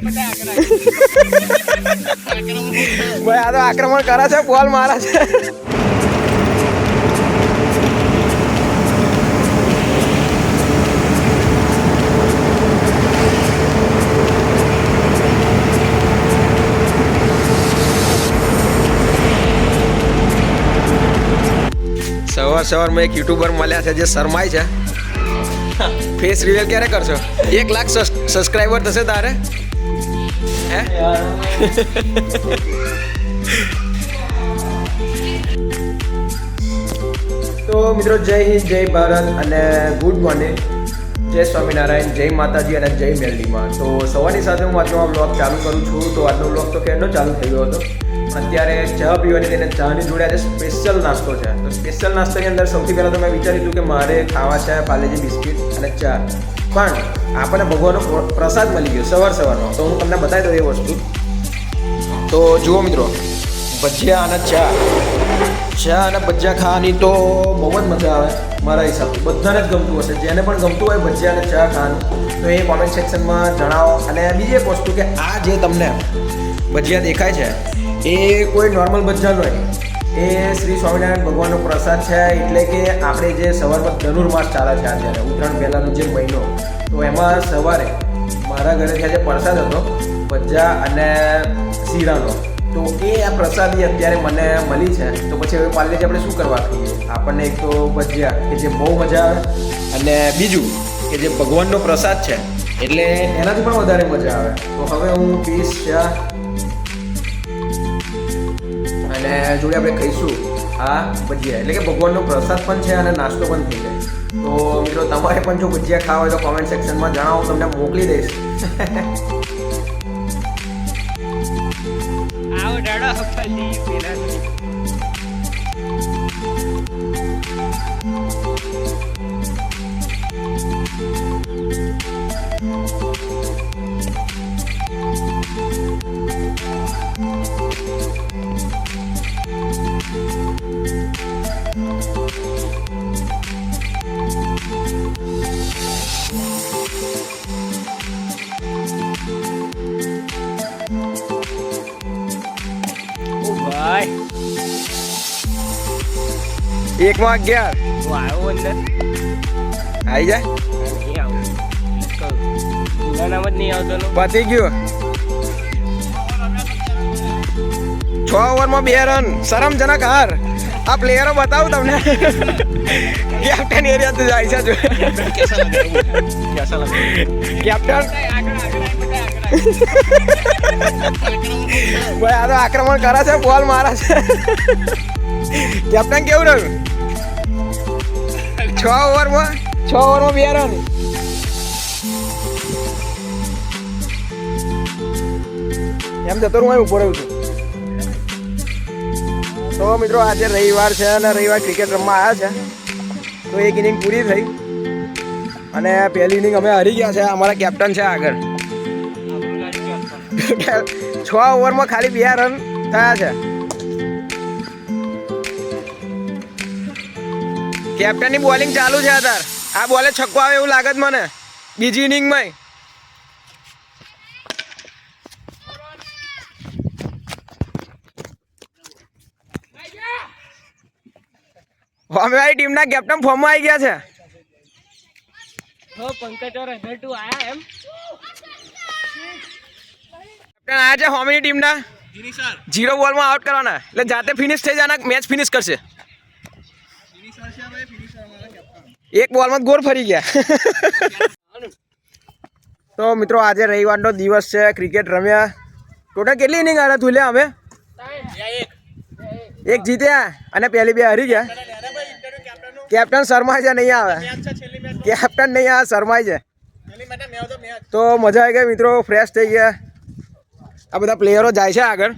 ભાઈ, આ તો આક્રમણ કરે છે બોલ મારે છે. સવાર સવારમાં એક યુટ્યુબર મળ્યા છે, જે શરમાય છે. ફેસ રિવેલ ક્યારે કરશો? એક લાખ સબસ્ક્રાઈબર થશે તારે? તો મિત્રો, જય હિન્દ, જય ભારત અને ગુડ મોર્નિંગ. જય સ્વામિનારાયણ, જય માતાજી અને જય મેલડીમાં. તો સવારની સાથે હું આજનો બ્લોગ ચાલુ કરું છું. તો આજનો બ્લોગ તો કેનો ચાલુ થઈ ગયો હતો. અત્યારે ચા પીવાની તેને ચાની જોડે આજે સ્પેશિયલ નાસ્તો છે. તો સ્પેશિયલ નાસ્તાની અંદર સૌથી પહેલાં તો મેં વિચાર્યું હતું કે મારે ખાવા છે પાલેજી બિસ્કિટ અને ચા. પણ આપણને ભગવાનનો પ્રસાદ મળી ગયો સવાર સવારમાં. તો હું તમને બતાવી દઉં એ વસ્તુ. તો જુઓ મિત્રો, ભજીયા અને ચા. ચા અને ભજીયા ખાવાની તો બહુ જ મજા આવે મારા હિસાબથી. બધાને જ ગમતું હશે. જેને પણ ગમતું હોય ભજીયા અને ચા ખાવાનું, તો એ કોમેન્ટ સેક્શનમાં જણાવો. અને બીજી એક વસ્તુ કે આ જે તમને ભજીયા દેખાય છે, એ કોઈ નોર્મલ ભજીયા નહીં એ શ્રી સ્વામિનારાયણ ભગવાનનો પ્રસાદ છે, એટલે કે આપણે જે સવારમાં ધનુર્માસ ચાલે છે અત્યારે ઉત્તરાયણ પહેલાંનો જે મહિનો, તો એમાં સવારે મારા ઘરે જે પ્રસાદ હતો ભજીયા અને શીરાનો, તો એ આ પ્રસાદી અત્યારે મને મળી છે, તો પછી હવે પાર્લેજી આપણે શું કરવા કહીએ? આપણને એક તો ભજીયા કે જે બહુ મજા આવે, અને બીજું, કે જે ભગવાનનો પ્રસાદ છે, એટલે એનાથી પણ વધારે મજા આવે. તો હવે હું પીસ, ચા અને જોડે આપણે ખાઈશું. આ ભજીયા. એટલે કે ભગવાનનો પ્રસાદ પણ છે અને નાસ્તો પણ થઈ જાય. તો મિત્રો, તમારે પણ જો ભજીયા ખાવા હોય તો કોમેન્ટ સેક્શનમાં જણાવો તમને મોકલી દઈશ. એકમાં અગિયાર હું આવ્યો અંદર આવી. જાય નામ જ નહીં આવતો પતી ગયું. છ ઓવરમાં બે રન. શરમજનક હાર. આ પ્લેયરો બતાવું તમને. કેપ્ટન એરિયા તો જાય છે કેપ્ટન ભાઈ આ તો આક્રમણ કરે છે બોલ મારે છે. કેપ્ટન કેવું રહ્યું? છ ઓવરમાં છ ઓવરમાં બે રન એમ જતો હું અહીં ઊભો રહ્યું છું તો મિત્રો આજે રવિવાર છે અને રવિવાર ક્રિકેટ રમવા આવ્યા છે. તો એક ઇનિંગ પૂરી થઈ. અને પહેલી ઇનિંગ અમે હારી ગયા છે. અમારા કેપ્ટન છે આગળ. છ? ઓવરમાં ખાલી બે રન થયા છે. કેપ્ટનની બોલિંગ ચાલુ છે અત્યારે. આ બોલે છક્કો આવે એવું લાગે છે મને. બીજી ઇનિંગમાં અમે ટીમના કેપ્ટન ફોર્મમાં આવી ગયા છે. આયા કેપ્ટન આ છે હોમીની ટીમના. જીરો બોલમાં આઉટ કરવાના. એટલે જાતે ફિનિશ થઈ જવાના મેચ ફિનિશ કરશે. એક બોલમાં ગોળ ફરી ગયા. તો મિત્રો, આજે રવિવારનો દિવસ છે, ક્રિકેટ રમ્યા. ટોટલ કેટલી ઇનિંગ આવ્યા તુલ્યા અમે એક જીત્યા અને પહેલી બે હારી ગયા. કેપ્ટન શર્મા છે, નહીં આવે. કેપ્ટન નહીં આવે શર્માય છે. તો મજા આવી ગઈ મિત્રો ફ્રેશ થઈ ગયા. આ બધા પ્લેયરો જાય છે આગળ.